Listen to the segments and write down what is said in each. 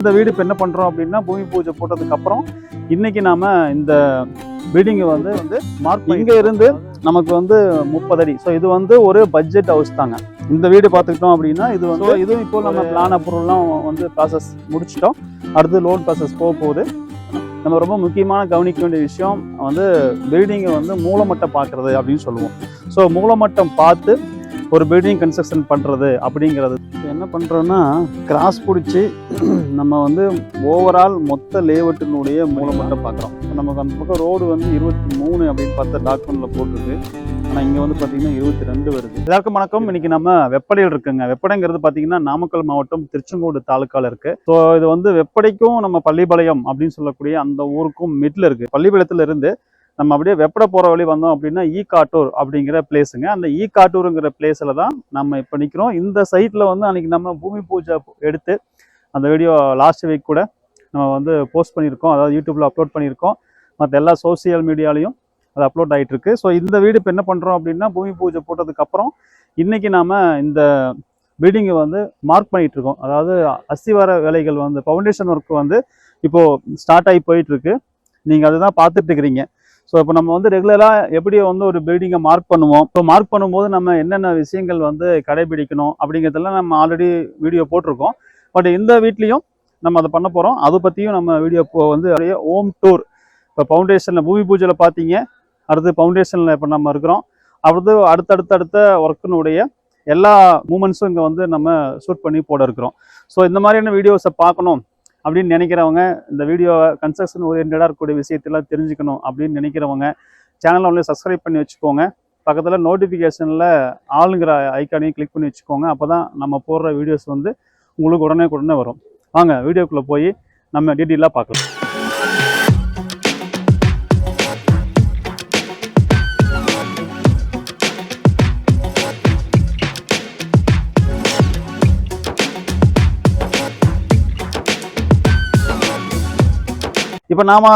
இந்த வீடு இப்போ என்ன பண்ணுறோம் அப்படின்னா பூமி பூஜை போட்டதுக்கு அப்புறம் இன்னைக்கு நாம இந்த பில்டிங்கை வந்து வந்து மார்க் இங்கே இருந்து நமக்கு வந்து முப்பது அடி. ஸோ இது வந்து ஒரு பட்ஜெட் ஹவுஸ் தாங்க. இந்த வீடு பார்த்துக்கிட்டோம் அப்படின்னா இது வந்து இதுவும் இப்போ நம்ம பிளான் அப்ரூவல்லாம் வந்து ப்ராசஸ் முடிச்சிட்டோம். அடுத்து லோன் ப்ராசஸ் போக போகுது. நம்ம ரொம்ப முக்கியமான கவனிக்க வேண்டிய விஷயம் வந்து பில்டிங்கை வந்து மூலமட்டம் பார்க்குறது அப்படின்னு சொல்லுவோம். ஸோ மூலமட்டம் பார்த்து ஒரு பில்டிங் கன்ஸ்ட்ரக்ஷன் பண்ணுறது அப்படிங்கிறது. என்ன பண்ணுறோன்னா கிராஸ் பிடிச்சி நம்ம வந்து ஓவரால் மொத்த லேஅவுட்டினுடைய மூலமட்டம் பார்க்குறோம். இப்போ நமக்கு அந்த பக்கம் ரோடு வந்து இருபத்தி மூணு அப்படின்னு பார்த்த டாக்குமெண்ட்டில் போட்டிருக்கு. ஆனால் இங்கே வந்து பார்த்தீங்கன்னா இருபத்தி ரெண்டு வருது. எல்லாருக்கும் வணக்கம். இன்னைக்கு நம்ம வெப்படையில் இருக்குங்க. வெப்படைங்கிறது பார்த்தீங்கன்னா நாமக்கல் மாவட்டம் திருச்செங்கோடு தாலுக்கால இருக்கு. ஸோ இது வந்து வெப்படைக்கும் நம்ம பள்ளிப்பாளையம் அப்படின்னு சொல்லக்கூடிய அந்த ஊருக்கும் மிடில் இருக்கு. பள்ளிப்பாளையத்துல இருந்து நம்ம அப்படியே வெப்பட போகிற வழி வந்தோம் அப்படின்னா ஈ காட்டூர் அப்படிங்கிற பிளேஸுங்க அந்த ஈ காட்டூருங்கிற பிளேஸில் தான் நம்ம இப்போ நிற்கிறோம் இந்த சைட்டில் வந்து அன்றைக்கி நம்ம பூமி பூஜை எடுத்து அந்த வீடியோ லாஸ்ட் வீக் கூட நம்ம வந்து போஸ்ட் பண்ணியிருக்கோம். அதாவது யூடியூப்பில் அப்லோட் பண்ணியிருக்கோம். மற்ற எல்லா சோசியல் மீடியாலையும் அது அப்லோட் ஆகிட்டு இருக்கு ஸோ இந்த வீடு இப்போ என்ன பண்ணுறோம் அப்படின்னா பூமி பூஜை போட்டதுக்கப்புறம் இன்றைக்கி நாம் இந்த பில்டிங்கை வந்து மார்க் பண்ணிட்டு இருக்கோம் அதாவது அஸ்திவார வேலைகள் வந்து ஃபவுண்டேஷன் ஒர்க் வந்து இப்போது ஸ்டார்ட் ஆகி போயிட்டுருக்கு. நீங்கள் அதுதான் பார்த்துட்டு இருக்கிறீங்க. ஸோ இப்போ நம்ம வந்து ரெகுலராக எப்படி வந்து ஒரு பில்டிங்கை மார்க் பண்ணுவோம்? இப்போ மார்க் பண்ணும்போது நம்ம என்னென்ன விஷயங்கள் வந்து கடைபிடிக்கணும் அப்படிங்கிறதெல்லாம் நம்ம ஆல்ரெடி வீடியோ போட்டிருக்கோம். பட் இந்த வீட்லேயும் நம்ம அதை பண்ண போகிறோம் அதை பற்றியும் நம்ம வீடியோ இப்போ வந்து நிறைய ஓம் டூர் இப்போ ஃபவுண்டேஷனில் பூமி பூஜையில் பார்த்தீங்க. அடுத்து ஃபவுண்டேஷனில் இப்போ நம்ம இருக்கிறோம். அடுத்து அடுத்தடுத்த அடுத்த ஒர்க்கினுடைய எல்லா மூமெண்ட்ஸும் இங்கே வந்து நம்ம ஷூட் பண்ணி போட இருக்கிறோம். ஸோ இந்த மாதிரியான வீடியோஸை பார்க்கணும். அப்படின்னு நினைக்கிறவங்க இந்த வீடியோ கன்ஸ்ட்ரக்ஷன் ஓரியன்டாக இருக்கக்கூடிய விஷயத்தெல்லாம் தெரிஞ்சுக்கணும் அப்படின்னு நினைக்கிறவங்க சேனலை வந்து சப்ஸ்கிரைப் பண்ணி வச்சுக்கோங்க. பக்கத்தில் நோட்டிஃபிகேஷனில் ஆளுங்கிற ஐக்கானையும் கிளிக் பண்ணி வச்சுக்கோங்க. அப்போ தான் நம்ம போடுற வீடியோஸ் வந்து உங்களுக்கு உடனே உடனே வரும். வாங்க வீடியோக்குள்ளே போய் நம்ம டீட்டெயிலாக பார்க்கலாம். இப்போ நாம்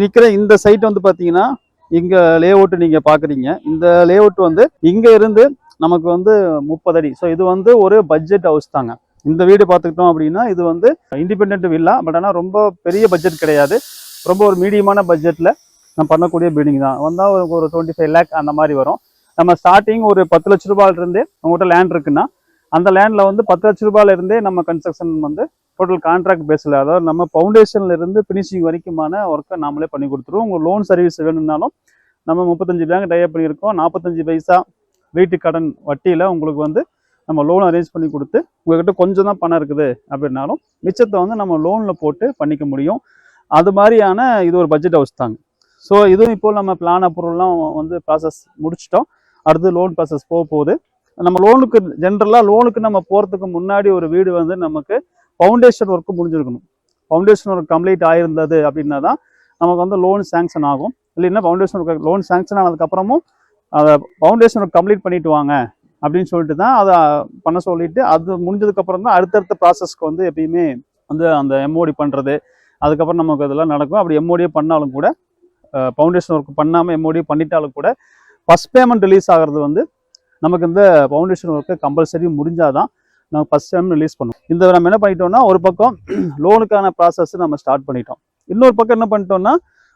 நிற்கிற இந்த சைட் வந்து பார்த்தீங்கன்னா லே லேஅவுட் நீங்கள் பார்க்குறீங்க இந்த லேஅவுட் வந்து இங்கே இருந்து நமக்கு வந்து முப்பது அடி. ஸோ இது வந்து ஒரு பட்ஜெட் ஹவுஸ் தாங்க. இந்த வீடு பார்த்துக்கிட்டோம் அப்படின்னா இது வந்து இண்டிபெண்ட் வில்லா பட் ஆனால் ரொம்ப பெரிய பட்ஜெட் கிடையாது. ரொம்ப ஒரு மீடியமான பட்ஜெட்டில் நம்ம பண்ணக்கூடிய பில்டிங் தான். வந்தால் ஒரு டுவெண்ட்டி ஃபைவ் லேக் அந்த மாதிரி வரும். நம்ம ஸ்டார்டிங் ஒரு பத்து லட்ச ரூபாயிலிருந்தே உங்கள்கிட்ட லேண்ட் இருக்குன்னா அந்த லேண்டில் வந்து பத்து லட்ச ரூபாயில இருந்தே நம்ம கன்ஸ்ட்ரக்ஷன் வந்து டோட்டல் கான்ட்ராக்ட் பேஸில் அதாவது நம்ம ஃபவுண்டேஷன்லேருந்து ஃபினிஷிங் வரைக்குமான ஒர்க்கை நாமளே பண்ணி கொடுத்துருவோம். உங்கள் லோன் சர்வீஸ் வேணும்னாலும் நம்ம முப்பத்தஞ்சு பேங்க் டைப் பண்ணியிருக்கோம். நாற்பத்தஞ்சு பைசா வீட்டு கடன் வட்டியில் உங்களுக்கு வந்து நம்ம லோன் அரேஞ்ச் பண்ணி கொடுத்து உங்கள்கிட்ட கொஞ்சம் தான் பணம் இருக்குது அப்படின்னாலும் மிச்சத்தை வந்து நம்ம லோனில் போட்டு பண்ணிக்க முடியும். அது மாதிரியான இது ஒரு பட்ஜெட் ஹவுஸ் தாங்க. ஸோ இதுவும் இப்போ நம்ம பிளான் அப்ரூவல்லாம் வந்து ப்ராசஸ் முடிச்சிட்டோம். அடுத்து லோன் ப்ராசஸ் போக போகுது. நம்ம லோனுக்கு ஜென்ரலாக லோனுக்கு நம்ம போகிறதுக்கு முன்னாடி ஒரு வீடு வந்து நமக்கு ஃபவுண்டேஷன் ஒர்க்கு முடிஞ்சிருக்கணும். ஃபவுண்டேஷன் ஒர்க் கம்ப்ளீட் ஆயிருந்தது அப்படின்னா தான் நமக்கு வந்து லோன் சேங்ஷன் ஆகும். இல்லைன்னா ஃபவுண்டேஷன் ஒர்க் லோன் சேங்ஷன் ஆனதுக்கப்புறமும் அதை ஃபவுண்டேஷன் ஒர்க் கம்ப்ளீட் பண்ணிட்டு வாங்க அப்படின்னு சொல்லிட்டு தான் அதை பண்ண சொல்லிட்டு அது முடிஞ்சதுக்கப்புறம் தான் அடுத்தடுத்த ப்ராசஸ்க்கு வந்து எப்பயுமே வந்து அந்த எம்ஓடி பண்ணுறது அதுக்கப்புறம் நமக்கு இதெல்லாம் நடக்கும். அப்படி எம்ஓடியே பண்ணாலும் கூட ஃபவுண்டேஷன் ஒர்க் பண்ணாமல் எம்ஓடி பண்ணிட்டாலும் கூட ஃபஸ்ட் பேமெண்ட் ரிலீஸ் ஆகிறது வந்து நமக்கு இந்த ஃபவுண்டேஷன் ஒர்க்கு கம்பல்சரி முடிஞ்சாதான் நம்ம ஃபஸ்ட் டைம் ரிலீஸ் பண்ணுவோம் இந்த நம்ம என்ன பண்ணிட்டோம்னா ஒரு பக்கம் லோனுக்கான ப்ராசஸ் நம்ம ஸ்டார்ட் பண்ணிட்டோம். இன்னொரு பக்கம் என்ன பண்ணிட்டோம்னா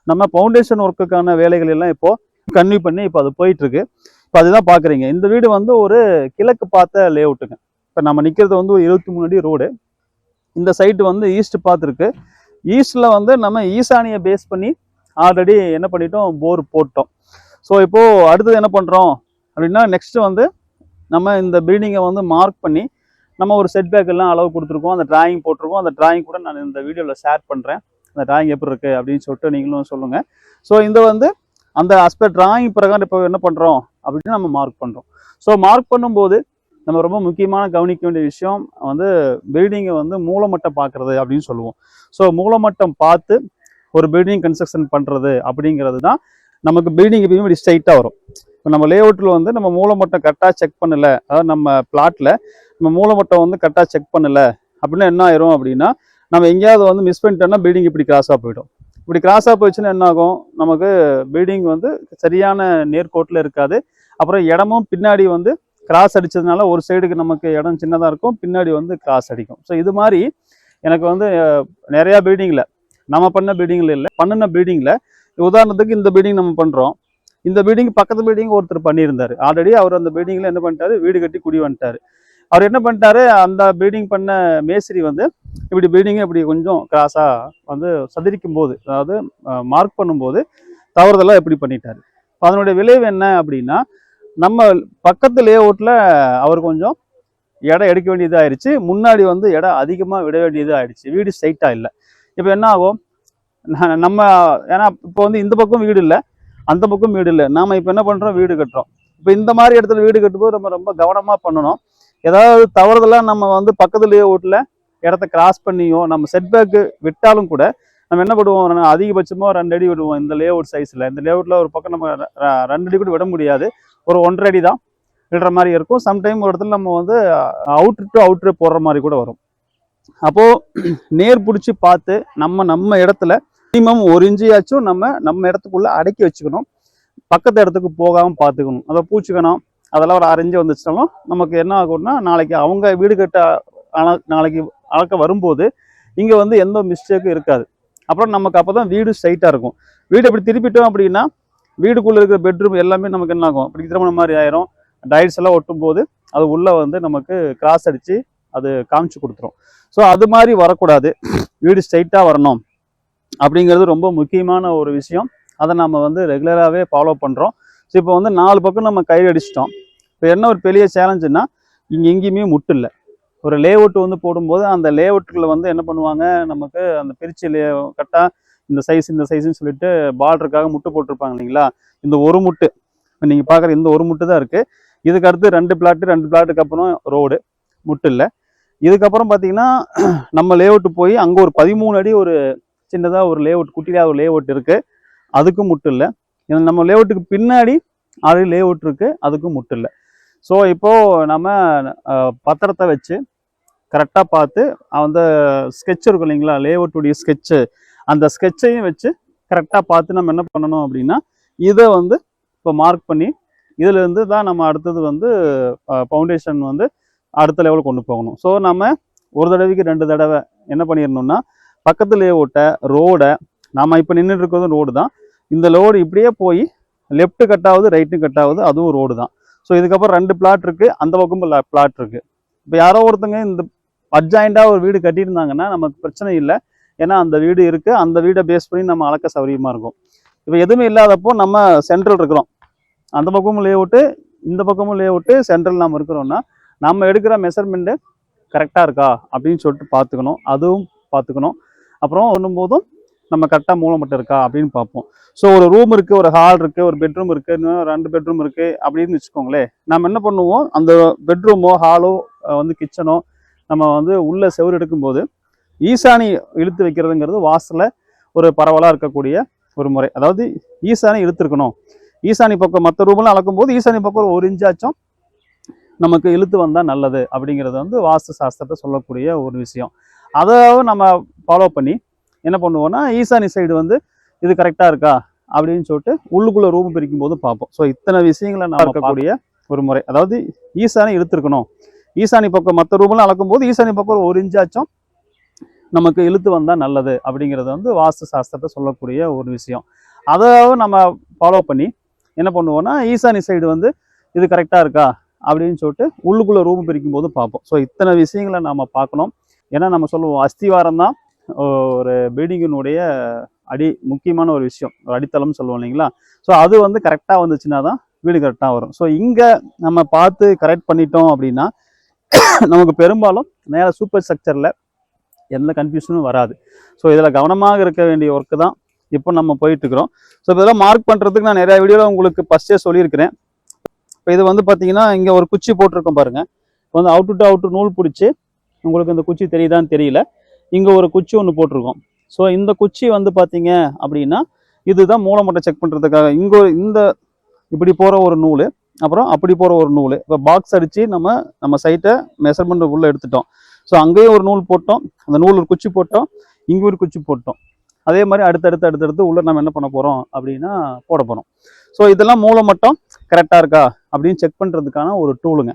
நம்ம ஃபவுண்டேஷன் ஒர்க்குக்கான வேலைகள் எல்லாம் இப்போது கன்வியூ பண்ணி இப்போ அது போயிட்டுருக்கு. இப்போ அதுதான் பார்க்குறீங்க இந்த வீடு வந்து ஒரு கிழக்கு பார்த்த லே அவுட்டுங்க இப்போ நம்ம நிற்கிறது வந்து ஒரு இருபத்தி மூணு அடி ரோடு இந்த சைட்டு வந்து ஈஸ்ட் பார்த்துருக்கு. ஈஸ்டில் வந்து நம்ம ஈசானியை பேஸ் பண்ணி ஆல்ரெடி என்ன பண்ணிட்டோம் போர் போட்டோம். ஸோ இப்போது அடுத்தது என்ன பண்ணுறோம் அப்படின்னா நெக்ஸ்ட்டு வந்து நம்ம இந்த பில்டிங்கை வந்து மார்க் பண்ணி நம்ம ஒரு செட்பேக் எல்லாம் அளவு கொடுத்துருக்கோம். அந்த டிராயிங் போட்டிருக்கோம். அந்த டிராயிங் கூட நான் இந்த வீடியோவில் ஷேர் பண்ணுறேன் அந்த டிராயிங் எப்படி இருக்குது அப்படின்னு சொல்லிட்டு நீங்களும் சொல்லுங்கள் ஸோ இந்த வந்து அந்த அஸ்பெக்ட் டிராயிங் பிரகாரம் இப்போ என்ன பண்ணுறோம் அப்படின்னு நம்ம மார்க் பண்ணுறோம் ஸோ மார்க் பண்ணும்போது நம்ம ரொம்ப முக்கியமான கவனிக்க வேண்டிய விஷயம் வந்து பில்டிங்கை வந்து மூலமட்டம் பார்க்குறது அப்படின்னு சொல்லுவோம். ஸோ மூலமட்டம் பார்த்து ஒரு பில்டிங் கன்ஸ்ட்ரக்ஷன் பண்ணுறது அப்படிங்கிறது தான் நமக்கு பில்டிங் எப்பயுமே இப்படி ஸ்ட்ரைட்டாக வரும். இப்போ நம்ம லேஅவுட்டில் வந்து நம்ம மூலமட்டம் கரெக்டாக செக் பண்ணல. அதாவது நம்ம பிளாட்டில் நம்ம மூலமட்டம் வந்து கரெக்டாக செக் பண்ணலை. அப்படின்னா என்ன ஆயிரும் அப்படின்னா நம்ம எங்கேயாவது வந்து மிஸ் பண்ணிட்டோம்னா பில்டிங் இப்படி கிராஸாக போயிடும். இப்படி கிராஸாக போயிடுச்சுன்னா என்ன ஆகும்? நமக்கு பில்டிங் வந்து சரியான நேர்கோட்டில் இருக்காது. அப்புறம் இடமும் பின்னாடி வந்து கிராஸ் அடித்ததுனால ஒரு சைடுக்கு நமக்கு இடம் சின்னதாக இருக்கும் பின்னாடி வந்து கிராஸ் அடிக்கும். ஸோ இது மாதிரி எனக்கு வந்து நிறையா பில்டிங்கில் நம்ம பண்ண பில்டிங்கில் இல்லை பண்ணின பில்டிங்கில் உதாரணத்துக்கு இந்த பில்டிங் நம்ம பண்ணுறோம் இந்த பில்டிங் பக்கத்து பில்டிங் ஒருத்தர் பண்ணியிருந்தாரு. ஆல்ரெடி அவர் அந்த பில்டிங்கில் என்ன பண்ணிட்டாரு? வீடு கட்டி குடி வந்துட்டாரு. அவர் என்ன பண்ணிட்டாரு? அந்த பில்டிங் பண்ண மேஸ்திரி வந்து இப்படி பில்டிங்கை இப்படி கொஞ்சம் கிராஸாக வந்து சதிரிக்கும் போது அதாவது மார்க் பண்ணும்போது தவறுதலாக எப்படி பண்ணிட்டாரு. இப்போ அதனுடைய விளைவு என்ன அப்படின்னா நம்ம பக்கத்து லே அவுட்டில் அவர் கொஞ்சம் இடம் எடுக்க வேண்டியது ஆயிடுச்சு முன்னாடி வந்து இடம் அதிகமாக விட வேண்டியது ஆயிடுச்சு வீடு ஸ்ட்ரைட்டாக இல்லை. இப்போ என்ன ஆகும்? நம்ம ஏன்னா இப்போ வந்து இந்த பக்கம் வீடு இல்லை. அந்த பக்கம் வீடு இல்லை. நாம இப்போ என்ன பண்ணுறோம் வீடு கட்டுறோம். இப்போ இந்த மாதிரி இடத்துல வீடு கட்டும்போது நம்ம ரொம்ப கவனமாக பண்ணணும். ஏதாவது தவறுதலாக நம்ம வந்து பக்கத்துலேயே லே இடத்த கிராஸ் பண்ணியோ நம்ம செட்பேக்கு விட்டாலும் கூட நம்ம என்ன பண்ணுவோம்? அதிகபட்சமாக ரெண்டு அடி விடுவோம். இந்த லே அவுட் சைஸில் இந்த லேஅவுட்டில் ஒரு பக்கம் நம்ம ரெண்டு அடி கூட விட முடியாது. ஒரு ஒன்றரை அடி தான் விடுற மாதிரி இருக்கும். சம்டைம் ஒரு இடத்துல நம்ம வந்து அவுட்ரு டு அவுட்ரு போடுற மாதிரி கூட வரும். அப்போது நேர் பிடிச்சி பார்த்து நம்ம நம்ம இடத்துல மினிமம் ஒரு இன்ச்சியாச்சும் நம்ம நம்ம இடத்துக்குள்ளே அடக்கி வச்சுக்கணும். பக்கத்து இடத்துக்கு போகாமல் பார்த்துக்கணும் அதை பூச்சிக்கணும். அதெல்லாம் ஒரு அரைஞ்சு வந்துச்சுனாலும் நமக்கு என்ன ஆகும்னா நாளைக்கு அவங்க வீடு கட்ட நாளைக்கு அளக்க வரும்போது இங்கே வந்து எந்த மிஸ்டேக்கும் இருக்காது. அப்புறம் நமக்கு அப்போ தான் வீடு ஸ்ட்ரைட்டாக இருக்கும். வீடு அப்படி திருப்பிட்டோம் அப்படின்னா வீடுக்குள்ளே இருக்கிற பெட்ரூம் எல்லாமே நமக்கு என்ன ஆகும்? அப்படி திருமணம் மாதிரி ஆயிரும். டைல்ஸ் எல்லாம் ஒட்டும் போது அது உள்ளே வந்து நமக்கு கிராஸ் அடித்து அது காமிச்சு கொடுத்துரும். ஸோ அது மாதிரி வரக்கூடாது. வீடு ஸ்ட்ரைட்டாக வரணும். அப்படிங்கிறது ரொம்ப முக்கியமான ஒரு விஷயம். அதை நம்ம வந்து ரெகுலராகவே ஃபாலோ பண்ணுறோம் ஸோ இப்போ வந்து நாலு பக்கம் நம்ம கயிறு அடிச்சிட்டோம் இப்போ என்ன ஒரு பெரிய சேலஞ்சுன்னா இங்கே எங்கேயுமே முட்டு இல்லை. ஒரு லே அவுட் வந்து போடும்போது அந்த லே அவுட்டில் வந்து என்ன பண்ணுவாங்க? நமக்கு அந்த பிரிச்சு லே கரெக்டாக இந்த சைஸ் இந்த சைஸ்ன்னு சொல்லிட்டு பார்டருக்காக முட்டு போட்டிருப்பாங்க இல்லைங்களா? இந்த ஒரு முட்டு. இப்போ நீங்கள் பார்க்குற இந்த ஒரு முட்டு தான் இருக்குது இதுக்கு அடுத்து ரெண்டு பிளாட்டு ரெண்டு பிளாட்டுக்கு அப்புறம் ரோடு முட்டு இல்லை. இதுக்கப்புறம் பார்த்தீங்கன்னா நம்ம லே அவுட்டு போய் அங்கே ஒரு பதிமூணு அடி ஒரு சின்னதாக ஒரு லே அவுட் குட்டியாக ஒரு லேஅவுட் இருக்குது அதுக்கும் முட்டு இல்லை. நம்ம லேஅவுட்டுக்கு பின்னாடி ஆல்ரெடி லே அவுட் இருக்குது அதுக்கும் முட்டு இல்லை. ஸோ இப்போது நம்ம பத்திரத்தை வச்சு கரெக்டாக பார்த்து அந்த ஸ்கெட்ச் இருக்கும் இல்லைங்களா? லே அவுட்டுடைய ஸ்கெட்சு அந்த ஸ்கெட்சையும் வச்சு கரெக்டாக பார்த்து நம்ம என்ன பண்ணணும் அப்படின்னா இதை வந்து இப்போ மார்க் பண்ணி இதுலேருந்து தான் நம்ம அடுத்தது வந்து ஃபவுண்டேஷன் வந்து அடுத்த லெவலுக்கு கொண்டு போகணும். ஸோ நம்ம ஒரு தடவைக்கு ரெண்டு தடவை என்ன பண்ணிடணும்னா பக்கத்தில் ஓட்ட ரோடை நாம் இப்போ நின்றுட்டு இருக்கிறது ரோடு தான். இந்த லோடு இப்படியே போய் லெஃப்ட்டு கட் ஆகுது ரைட்டு கட் ஆகுது அதுவும் ரோடு தான். ஸோ இதுக்கப்புறம் ரெண்டு பிளாட் இருக்கு அந்த பக்கமும் பிளாட் இருக்குது இப்போ யாரோ ஒருத்தங்க இந்த அட்ஜாயிண்டாக ஒரு வீடு கட்டியிருந்தாங்கன்னா நமக்கு பிரச்சனை இல்லை. ஏன்னா அந்த வீடு இருக்குது அந்த வீடை பேஸ் பண்ணி நம்ம அளக்க சௌகரியமா இருக்கும். இப்போ எதுவுமே இல்லாதப்போ நம்ம சென்ட்ரல் இருக்கிறோம். அந்த பக்கமும் லேஅவுட்டு இந்த பக்கமும் லேஅவுட்டு சென்ட்ரல் நம்ம இருக்கிறோம்னா நம்ம எடுக்கிற மெஷர்மெண்ட்டு கரெக்டாக இருக்கா? அப்படின்னு சொல்லிட்டு பார்த்துக்கணும். அதுவும் பார்த்துக்கணும். அப்புறம் ஒன்றும் போதும் நம்ம கரெக்டாக மூலம் மட்டும் இருக்கா அப்படின்னு பார்ப்போம். ஸோ ஒரு ரூம் இருக்குது ஒரு ஹால் இருக்குது ஒரு பெட்ரூம் இருக்குது இன்னும் ரெண்டு பெட்ரூம் இருக்குது அப்படின்னு வச்சுக்கோங்களேன் நம்ம என்ன பண்ணுவோம்? அந்த பெட்ரூமோ ஹாலோ வந்து கிச்சனோ நம்ம வந்து உள்ள செவுரு எடுக்கும்போது ஈசானி இழுத்து வைக்கிறதுங்கிறது வாசலில் ஒரு பரவலாக இருக்கக்கூடிய ஒரு முறை. அதாவது ஈசானி இழுத்துருக்கணும். ஈசானி பக்கம் மற்ற ரூம்லாம் அளக்கும்போது ஈசானி பக்கம் ஒரு ஒரு இன்ச்சாச்சும் நமக்கு இழுத்து வந்தால் நல்லது அப்படிங்கிறது வந்து வாஸ்து சாஸ்திரத்தை சொல்லக்கூடிய ஒரு விஷயம். அதை நம்ம ஃபாலோ பண்ணி என்ன பண்ணுவோம்னா ஈசானி சைடு வந்து இது கரெக்டாக இருக்கா அப்படின்னு சொல்லிட்டு உள்ளுக்குள்ள ரூம் பிரிக்கும் போது பார்ப்போம். ஸோ இத்தனை விஷயங்களை நம்ம இருக்கக்கூடிய ஒரு முறை. அதாவது ஈசானி இழுத்துருக்கணும். ஈசானி பக்கம் மற்ற ரூம்லாம் அளக்கும்போது ஈசானி பக்கம் ஒரு இன்ச்சாச்சும் நமக்கு இழுத்து வந்தால் நல்லது அப்படிங்கிறது வந்து வாஸ்து சாஸ்திரத்தை சொல்லக்கூடிய ஒரு விஷயம். அதை நம்ம ஃபாலோ பண்ணி என்ன பண்ணுவோம்னா ஈசானி சைடு வந்து இது கரெக்டாக இருக்கா அப்படின்னு சொல்லிட்டு உள்ளுக்குள்ள ரூம் பிரிக்கும் போது பார்ப்போம். ஸோ இத்தனை விஷயங்களை நாம பார்க்கணும். ஏன்னா நம்ம சொல்லுவோம் அஸ்திவாரம் தான் ஒரு பில்டிங்கினுடைய அடி முக்கியமான ஒரு விஷயம் ஒரு அடித்தளம்னு சொல்லுவோம் இல்லைங்களா? ஸோ அது வந்து கரெக்டாக வந்துச்சுன்னா தான் வீடு கரெக்டாக வரும். ஸோ இங்கே நம்ம பார்த்து கரெக்ட் பண்ணிட்டோம் அப்படின்னா நமக்கு பெரும்பாலும் நேராக சூப்பர் ஸ்ட்ரக்சரில் எந்த கன்ஃபியூஷனும் வராது. ஸோ இதில் கவனமாக இருக்க வேண்டிய ஒர்க்கு தான் இப்போ நம்ம போயிட்டுருக்குறோம். ஸோ இதெல்லாம் மார்க் பண்ணுறதுக்கு நான் நிறையா வீடியோவில் உங்களுக்கு ஃபஸ்ட்டே சொல்லியிருக்கிறேன். இப்போ இது வந்து பார்த்தீங்கன்னா இங்கே ஒரு குச்சி போட்டிருக்கோம் பாருங்க. இப்போ வந்து அவுட்டு டு அவுட்டு நூல் பிடிச்சி உங்களுக்கு இந்த குச்சி தெரியுதான்னு தெரியல. இங்கே ஒரு குச்சி ஒன்று போட்டிருக்கோம். ஸோ இந்த குச்சி வந்து பார்த்தீங்க அப்படின்னா இதுதான் மூலமட்டை செக் பண்ணுறதுக்காக இங்கே இந்த இப்படி போகிற ஒரு நூல் அப்புறம் அப்படி போகிற ஒரு நூல். இப்போ பாக்ஸ் அடித்து நம்ம நம்ம சைட்டை மெஷர்மெண்ட் உள்ளே எடுத்துட்டோம். ஸோ அங்கேயும் ஒரு நூல் போட்டோம். அந்த நூல் ஒரு குச்சி போட்டோம். இங்கே ஒரு குச்சி போட்டோம். அதே மாதிரி அடுத்தடுத்து அடுத்தடுத்து உள்ளே நம்ம என்ன பண்ண போகிறோம் அப்படின்னா போட போகிறோம் ஸோ இதெல்லாம் மூலமட்டம் கரெக்டாக இருக்கா அப்படின்னு செக் பண்ணுறதுக்கான ஒரு டூலுங்க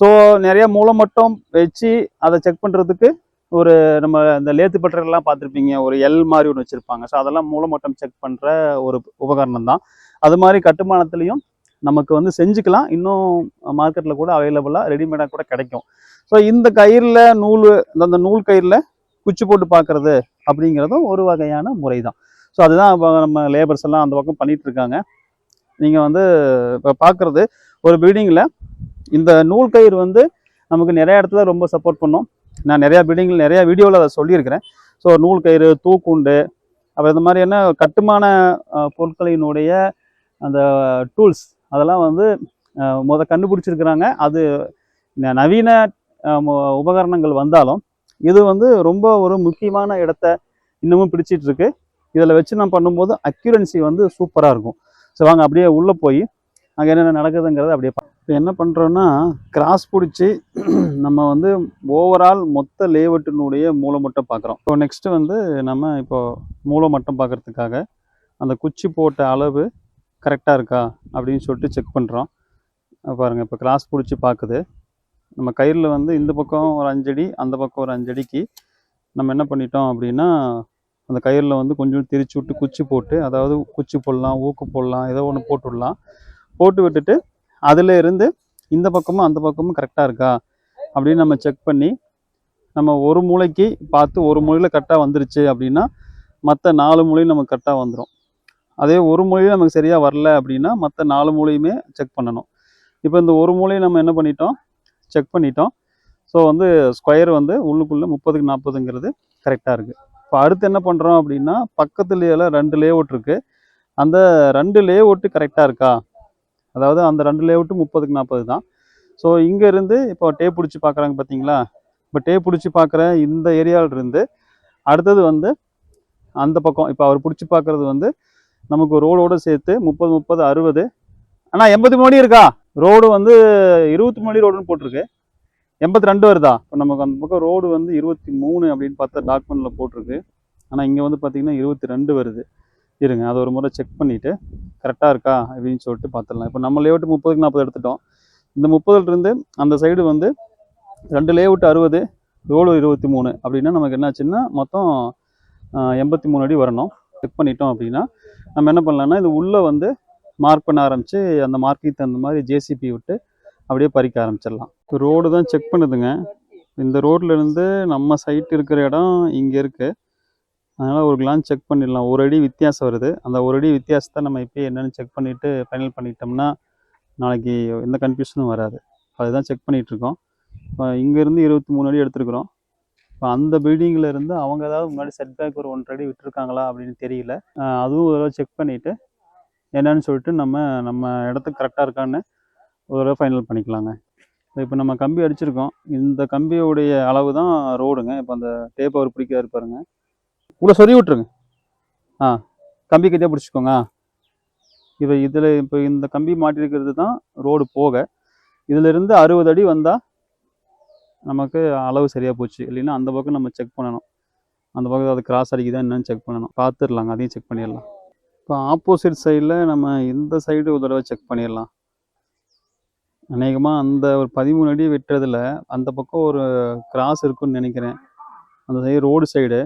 ஸோ நிறைய மூலமட்டம் வச்சு அதை செக் பண்ணுறதுக்கு ஒரு நம்ம இந்த லேத்து பட்டரெல்லாம் பார்த்துருப்பீங்க. ஒரு எல் மாதிரி ஒன்று வச்சுருப்பாங்க. ஸோ அதெல்லாம் மூலமட்டம் செக் பண்ணுற ஒரு உபகரணம் தான். அது மாதிரி கட்டுமானத்துலேயும் நமக்கு வந்து செஞ்சுக்கலாம். இன்னும் மார்க்கெட்டில் கூட அவைலபிளாக ரெடிமேடாக கூட கிடைக்கும். ஸோ இந்த கயிறில் நூல் இந்த- அந்த நூல் கயிறில் குச்சி போட்டு பார்க்குறது அப்படிங்கிறதும் ஒரு வகையான முறை தான். ஸோ அதுதான் இப்போ நம்ம லேபர்ஸ் எல்லாம் அந்த பக்கம் பண்ணிகிட்ருக்காங்க இருக்காங்க. நீங்கள் வந்து இப்போ பார்க்குறது ஒரு பில்டிங்கில் இந்த நூல் கயிறு வந்து நமக்கு நிறைய இடத்துல ரொம்ப சப்போர்ட் பண்ணும். நான் நிறையா பில்டிங்கில் நிறையா வீடியோவில் அதை சொல்லியிருக்கிறேன். ஸோ நூல் கயிறு தூக்குண்டு அப்புறம் இந்த மாதிரியான கட்டுமான பொருட்களினுடைய அந்த டூல்ஸ் அதெல்லாம் வந்து முத கண்டுபிடிச்சிருக்கிறாங்க. அது நவீன உபகரணங்கள் வந்தாலும் இது வந்து ரொம்ப ஒரு முக்கியமான இடத்த இன்னமும் பிடிச்சிட்டு இருக்கு இதில் வச்சு நான் பண்ணும்போது அக்யூரன்சி வந்து சூப்பராக இருக்கும். ஸோ வாங்க அப்படியே உள்ளே போய் அங்கே என்னென்ன நடக்குதுங்கிறத அப்படியே இப்போ என்ன பண்ணுறோன்னா கிராஸ் பிடிச்சி நம்ம வந்து ஓவரால் மொத்த லேவட்டினுடைய மூலமட்டம் பார்க்குறோம் இப்போ நெக்ஸ்ட்டு வந்து நம்ம இப்போது மூலமட்டம் பார்க்குறதுக்காக அந்த குச்சி போட்ட அளவு கரெக்டாக இருக்கா அப்படின்னு சொல்லிட்டு செக் பண்ணுறோம் பாருங்கள் இப்போ கிராஸ் பிடிச்சி பார்க்குது நம்ம கயிறில் வந்து இந்த பக்கம் ஒரு அஞ்சடி அந்த பக்கம் ஒரு அஞ்சடிக்கு நம்ம என்ன பண்ணிட்டோம் அப்படின்னா அந்த கயிறில் வந்து கொஞ்சம் திரிச்சு விட்டு குச்சி போட்டு அதாவது குச்சி போடலாம் ஊக்கு போடலாம் ஏதோ ஒன்று போட்டு விடலாம் போட்டு விட்டுட்டு அதில் இருந்து இந்த பக்கமும் அந்த பக்கமும் கரெக்டாக இருக்கா அப்படின்னு நம்ம செக் பண்ணி நம்ம ஒரு மூளைக்கு பார்த்து ஒரு மூலையில் கரெக்டாக வந்துருச்சு அப்படின்னா மற்ற நாலு மூலையும் நமக்கு கரெக்டாக வந்துடும் அதே ஒரு மூலையும் நமக்கு சரியாக வரல அப்படின்னா மற்ற நாலு மூலையுமே செக் பண்ணணும். இப்போ இந்த ஒரு மூலையை நம்ம என்ன பண்ணிட்டோம்? செக் பண்ணிட்டோம். ஸோ வந்து ஸ்கொயர் வந்து உள்ளுக்குள்ளே முப்பதுக்கு நாற்பதுங்கிறது கரெக்டாக இருக்குது இப்போ அடுத்து என்ன பண்ணுறோம் அப்படின்னா பக்கத்துலேயே ரெண்டு லே அவுட் இருக்குது அந்த ரெண்டு லே அவுட்டு கரெக்டாக இருக்கா? அதாவது அந்த ரெண்டு லேஅவுட்டு முப்பதுக்கு நாற்பது தான். ஸோ இங்கேருந்து இப்போ டேப் பிடிச்சி பார்க்குறாங்க பார்த்தீங்களா இப்போ டேப் பிடிச்சி பார்க்குற இந்த ஏரியாவிலிருந்து அடுத்தது வந்து அந்த பக்கம் இப்போ அவர் பிடிச்சி பார்க்குறது வந்து நமக்கு ரோடோடு சேர்த்து முப்பது முப்பது அறுபது. ஆனால் எண்பத்தி மணி இருக்கா? ரோடு வந்து இருபத்தி மணி ரோடுன்னு போட்டிருக்கு. எண்பத்தி ரெண்டு வருதா? இப்போ நமக்கு அந்த பக்கம் ரோடு வந்து இருபத்தி மூணு அப்படின்னு பார்த்தா டாக்குமெண்ட்டில் போட்டிருக்கு. ஆனால் இங்கே வந்து பார்த்தீங்கன்னா இருபத்தி ரெண்டு வருது. இருங்க அதை ஒரு முறை செக் பண்ணிவிட்டு கரெக்டாக இருக்கா அப்படின்னு சொல்லிட்டு பார்த்துடலாம். இப்போ நம்ம லேஅவுட் முப்பதுக்கு நாற்பது எடுத்துட்டோம். இந்த முப்பதுலேருந்து அந்த சைடு வந்து ரெண்டு லேஅவுட் அறுபது ரோடு இருபத்தி மூணு அப்படின்னா நமக்கு என்னாச்சுன்னா மொத்தம் எண்பத்தி மூணு அடி வரணும். செக் பண்ணிட்டோம் அப்படின்னா நம்ம என்ன பண்ணலாம்னா இது உள்ளே வந்து மார்க் பண்ண ஆரம்பித்து அந்த மார்க்கிங் தகுந்த மாதிரி ஜேசிபி விட்டு அப்படியே பறிக்க ஆரம்பிச்சிடலாம். ரோடு தான் செக் பண்ணுதுங்க. இந்த ரோட்லேருந்து நம்ம சைட் இருக்கிற இடம் இங்கே இருக்குது அதனால் ஒரு கிளான்ஸ் செக் பண்ணிடலாம். ஒரு அடி வித்தியாசம் வருது. அந்த ஒரு அடி வித்தியாசத்தை நம்ம இப்போ என்னென்னு செக் பண்ணிவிட்டு ஃபைனல் பண்ணிட்டோம்னா நாளைக்கு எந்த கன்ஃபியூஷனும் வராது. அதுதான் செக் பண்ணிகிட்ருக்கோம் இப்போ இங்கேருந்து இருபத்தி மூணு அடி எடுத்துருக்குறோம். இப்போ அந்த பில்டிங்கில் இருந்து அவங்க ஏதாவது முன்னாடி செட்பேக் ஒரு ஒன்றரை அடி விட்டுருக்காங்களா அப்படின்னு தெரியல. அதுவும் ஒரு தடவை செக் பண்ணிவிட்டு என்னன்னு சொல்லிட்டு நம்ம நம்ம இடத்துக்கு கரெக்டாக இருக்கான்னு ஒரு தடவை ஃபைனல் பண்ணிக்கலாங்க. இப்போ நம்ம கம்பி அடிச்சிருக்கோம். இந்த கம்பியோடைய அளவு தான் ரோடுங்க இப்போ அந்த டேப் அவர் பிடிக்காது பாருங்கள் உள்ளே சொறி விட்ருங்க ஆ கம்பி கட்டியாக பிடிச்சிக்கோங்க. இப்போ இதில் இப்போ இந்த கம்பி மாட்டிருக்கிறது தான் ரோடு போக. இதிலிருந்து அறுபது அடி வந்தால் நமக்கு அளவு சரியாக போச்சு. இல்லைன்னா அந்த பக்கம் நம்ம செக் பண்ணணும். அந்த பக்கம் அது கிராஸ் அடிக்குதா என்னன்னு செக் பண்ணணும். பார்த்துடலாங்க அதையும் செக் பண்ணிடலாம் இப்போ ஆப்போசிட் சைடில் நம்ம இந்த சைடு ஒரு தடவை செக் பண்ணிடலாம் அநேகமாக அந்த ஒரு பதிமூணு அடி வெட்டுறதுல அந்த பக்கம் ஒரு கிராஸ் இருக்குன்னு நினைக்கிறேன். அந்த சைடு ரோடு சைடு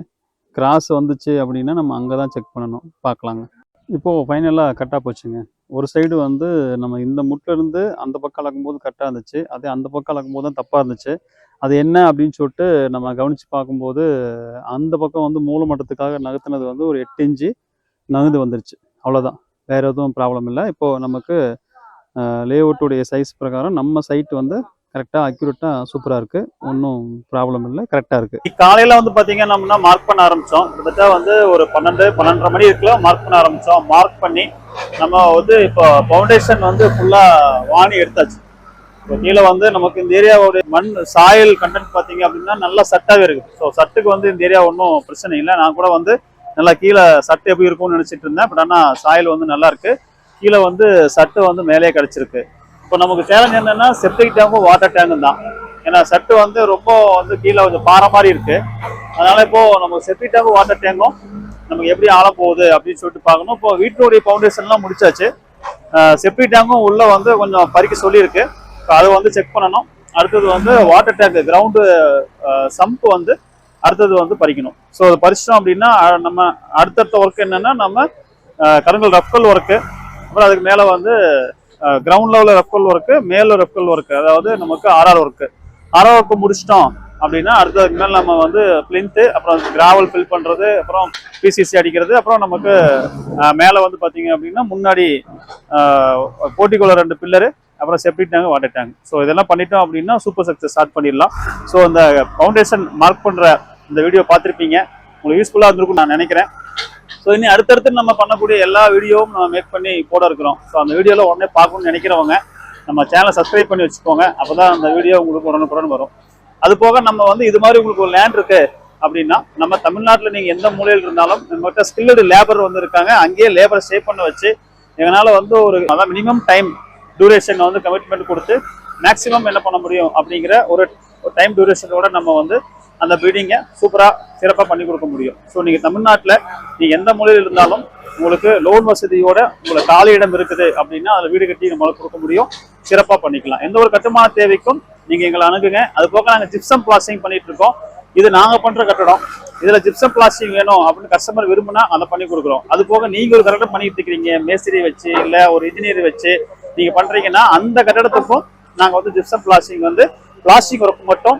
கிராஸ் வந்துச்சு அப்படின்னா நம்ம அங்கே தான் செக் பண்ணணும் பார்க்கலாங்க. இப்போது ஃபைனலாக கரெக்டாக போச்சுங்க. ஒரு சைடு வந்து நம்ம இந்த முட்டிலேருந்து அந்த பக்கம் அளக்கும்போது கரெக்டாக இருந்துச்சு அதே அந்த பக்கம் அளக்கும்போது தான் தப்பாக இருந்துச்சு. அது என்ன அப்படின்னு சொல்லிட்டு நம்ம கவனித்து பார்க்கும்போது அந்த பக்கம் வந்து மூலமட்டத்துக்காக நகர்த்தினது வந்து ஒரு எட்டு இன்ச்சு நகர்ந்து வந்துருச்சு. அவ்வளோதான் வேறு எதுவும் ப்ராப்ளம் இல்லை. இப்போது நமக்கு லேஅவுட்டுடைய சைஸ் பிரகாரம் நம்ம சைட் வந்து கரெக்டாக அக்யூரேட்டாக சூப்பராக இருக்குது ஒன்றும் ப்ராப்ளம் இல்லை. கரெக்டாக இருக்குது காலையில் வந்து பார்த்தீங்கன்னா மார்க் பண்ண ஆரம்பித்தோம் கிட்டத்தட்ட வந்து ஒரு பன்னெண்டு பன்னெண்டரை மணி இருக்குல்ல மார்க் பண்ண ஆரம்பித்தோம் மார்க் பண்ணி நம்ம வந்து இப்போ ஃபவுண்டேஷன் வந்து ஃபுல்லாக வாணி எடுத்தாச்சு. இப்போ கீழே வந்து நமக்கு இந்த ஏரியாவோட மண் சாயல் கண்டென்ட் பார்த்தீங்க அப்படின்னா நல்லா சட்டாகவே இருக்குது ஸோ சட்டுக்கு வந்து இந்த ஏரியா ஒன்றும் பிரச்சனை இல்லை. நான் கூட வந்து நல்லா கீழே சட்டு எப்படி இருக்கும்னு நினச்சிட்டு இருந்தேன். பட் ஆனால் சாயல் வந்து நல்லாயிருக்கு கீழே வந்து சட்டு வந்து மேலே கிடச்சிருக்கு. இப்போ நமக்கு சேலஞ்ச் என்னன்னா செப்டிக் டேங்கும் வாட்டர் டேங்கும் தான். ஏன்னா சட்டு வந்து ரொம்ப வந்து கீழே கொஞ்சம் பாறை மாதிரி இருக்கு. அதனால இப்போ நம்ம செப்டிக் டேங்கும் வாட்டர் டேங்கும் நமக்கு எப்படி ஆள போகுது அப்படின்னு சொல்லிட்டு பார்க்கணும். இப்போ வீட்டினுடைய ஃபவுண்டேஷன்லாம் முடிச்சாச்சு. செப்டிக் டேங்கும் உள்ள வந்து கொஞ்சம் பறிக்க சொல்லியிருக்கு. இப்போ அதை வந்து செக் பண்ணணும். அடுத்தது வந்து வாட்டர் டேங்க் கிரவுண்டு சம்ப் வந்து அடுத்தது வந்து பறிக்கணும். ஸோ அதை பறிச்சிட்டோம் அப்படின்னா நம்ம அடுத்தடுத்த ஒர்க் என்னன்னா நம்ம கருங்கல் ரஃப்கல் ஒர்க்கு அப்புறம் அதுக்கு மேலே வந்து கிரவுண்ட் லெவலில் ரஃப்கல் ஒர்க்கு மேல ரஃப்கல் ஒர்க்கு அதாவது நமக்கு ஆர்ஆர் ஒர்க்கு ஆர்ஆர் ஒர்க்கு முடிச்சிட்டோம் அப்படின்னா அடுத்ததுக்கு மேலே நம்ம வந்து பிளின்த்து அப்புறம் கிராவல் ஃபில் பண்ணுறது அப்புறம் பிசிசி அடிக்கிறது அப்புறம் நமக்கு மேலே வந்து பார்த்தீங்க அப்படின்னா முன்னாடி போட்டிக்குள்ள ரெண்டு பில்லரு அப்புறம் septic tank water tank so இதெல்லாம் பண்ணிட்டோம் அப்படின்னா சூப்பர் சக்சஸ் ஸ்டார்ட் பண்ணிடலாம். ஸோ அந்த ஃபவுண்டேஷன் மார்க் பண்ணுற இந்த வீடியோ பார்த்துருப்பீங்க. உங்களுக்கு யூஸ்ஃபுல்லாக இருந்திருக்கும் நான் நினைக்கிறேன். ஸோ இனி அடுத்தடுத்து நம்ம பண்ணக்கூடிய எல்லா வீடியோவும் நம்ம மேக் பண்ணி போட இருக்கிறோம். ஸோ அந்த வீடியோவில் உடனே பார்க்கணும்னு நினைக்கிறவங்க நம்ம சேனலை சப்ஸ்கிரைப் பண்ணி வச்சுக்கோங்க. அப்போ தான் அந்த வீடியோ உங்களுக்கு உடனுக்குடன் வரும். அது போக நம்ம வந்து இது மாதிரி உங்களுக்கு ஒரு லேண்ட் இருக்கு அப்படின்னா நம்ம தமிழ்நாட்டில் நீங்கள் எந்த மூலையில் இருந்தாலும் நம்மகிட்ட ஸ்கில்டு லேபர் வந்து இருக்காங்க. அங்கேயே லேபரை ஸ்டே பண்ண வச்சு எங்களால் வந்து ஒரு அதான் மினிமம் டைம் டியூரேஷனில் வந்து கமிட்மெண்ட் கொடுத்து மேக்ஸிமம் என்ன பண்ண முடியும் அப்படிங்கிற ஒரு டைம் டியூரேஷனோட நம்ம வந்து அந்த பீடிங்கை சூப்பராக சிறப்பாக பண்ணி கொடுக்க முடியும். ஸோ நீங்கள் தமிழ்நாட்டில் நீங்கள் எந்த மொழியில் இருந்தாலும் உங்களுக்கு லோன் வசதியோட உங்களுக்கு காலி இடம் இருக்குது அப்படின்னா அதில் வீடு கட்டி நம்மளால் கொடுக்க முடியும். சிறப்பாக பண்ணிக்கலாம். எந்த ஒரு கட்டுமான தேவைக்கும் நீங்கள் எங்களை அணுகுங்க. அது போக நாங்கள் ஜிப்சம் பிளாஸ்டிங் பண்ணிட்டு இருக்கோம். இது நாங்கள் பண்ணுற கட்டடம். இதில் ஜிப்சம் பிளாஸ்டிங் வேணும் அப்படின்னு கஸ்டமர் விரும்பினா அதை பண்ணி கொடுக்குறோம். அது போக நீங்கள் ஒரு கட்டடம் பண்ணிட்டு இருக்கிறீங்க. மேஸ்திரி வச்சு இல்லை ஒரு இன்ஜினியர் வச்சு நீங்கள் பண்ணுறீங்கன்னா அந்த கட்டடத்துக்கும் நாங்கள் வந்து ஜிப்சம் பிளாஸ்டிங் வந்து பிளாஸ்டிக் ஒர்க் மட்டும்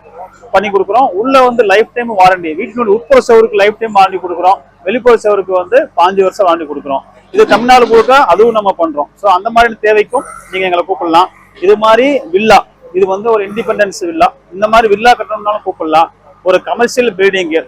பண்ணி கொடுக்குறோம். உள்ள வந்து லைஃப் டைம் வாரண்டி வீட்டினுடைய உட்புற செவருக்கு லைஃப் டைம் வாரண்டி கொடுக்குறோம். வெளிப்புற செவருக்கு வந்து பாஞ்சு வருஷம் வாரண்டி கொடுக்குறோம். இது தமிழ்நாடு முழுக்க அதுவும் நம்ம பண்றோம். ஸோ அந்த மாதிரி தேவைக்கும் நீங்க எங்களை கூப்பிடலாம். இது மாதிரி வில்லா இது வந்து ஒரு இண்டிபெண்டன்ஸ் வில்லா இந்த மாதிரி வில்லா கட்டணும்னாலும் கூப்பிடலாம். ஒரு கமர்ஷியல் பில்டிங்கு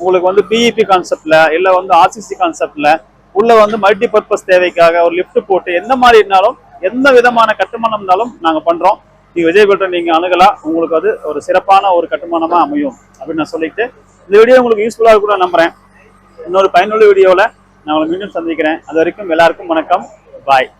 உங்களுக்கு வந்து பிஇபி கான்செப்ட்ல இல்ல வந்து ஆர்சிசி கான்செப்ட்ல உள்ள வந்து மல்டி பர்பஸ் தேவைக்காக ஒரு லிஃப்ட் போட்டு எந்த மாதிரி இருந்தாலும் எந்த விதமான கட்டுமானம் இருந்தாலும் நாங்க பண்றோம். நீங்க விஜய் பில்டரை நீங்க அணுகலாம் உங்களுக்கு அது ஒரு சிறப்பான ஒரு கட்டுமானமா அமையும் அப்படின்னு நான் சொல்லிட்டு இந்த வீடியோ உங்களுக்கு யூஸ்ஃபுல்லாக இருக்கும் நம்புறேன். இன்னொரு பயனுள்ள வீடியோவில் நான் உங்களை மீண்டும் சந்திக்கிறேன். அது வரைக்கும் எல்லாருக்கும் வணக்கம். பாய்